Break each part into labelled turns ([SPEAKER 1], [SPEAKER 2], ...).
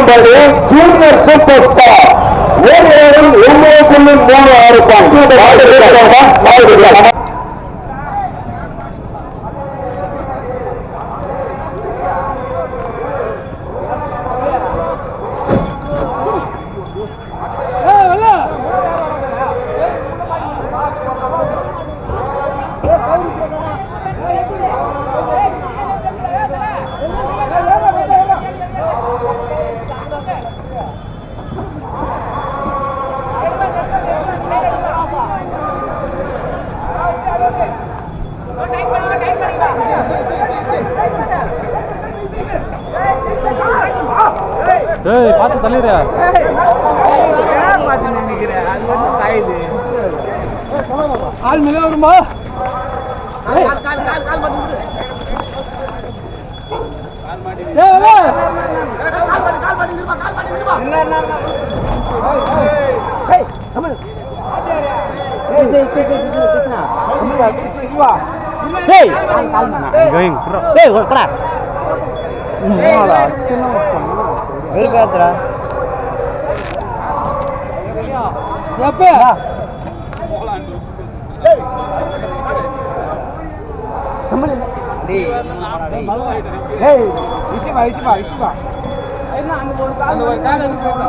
[SPEAKER 1] கரும்படி junior super star. ஒரு நேரம் ஒன்பது புள்ளி மூணு ஆறு பாயிண்ட்
[SPEAKER 2] ஏய் பார்த்து தள்ளிடு ஆள் மிக வருமா
[SPEAKER 3] வெறுப்பாத்துறா
[SPEAKER 2] எப்ப
[SPEAKER 3] ஏய் விஷயமா விஷயமா விஷயமா ஏய் இல்ல எடுக்கல எடுக்கல ஏய் ஏய் எடுக்கல எடுடா வேணா வேணா வேணா ஏய் சரி வேணா கிட்ட வா யார் கிட்ட வா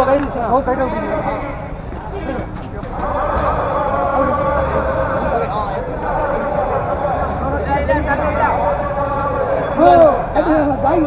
[SPEAKER 2] બગાડી દીધું
[SPEAKER 3] હું થઈ ગયું
[SPEAKER 2] Oh,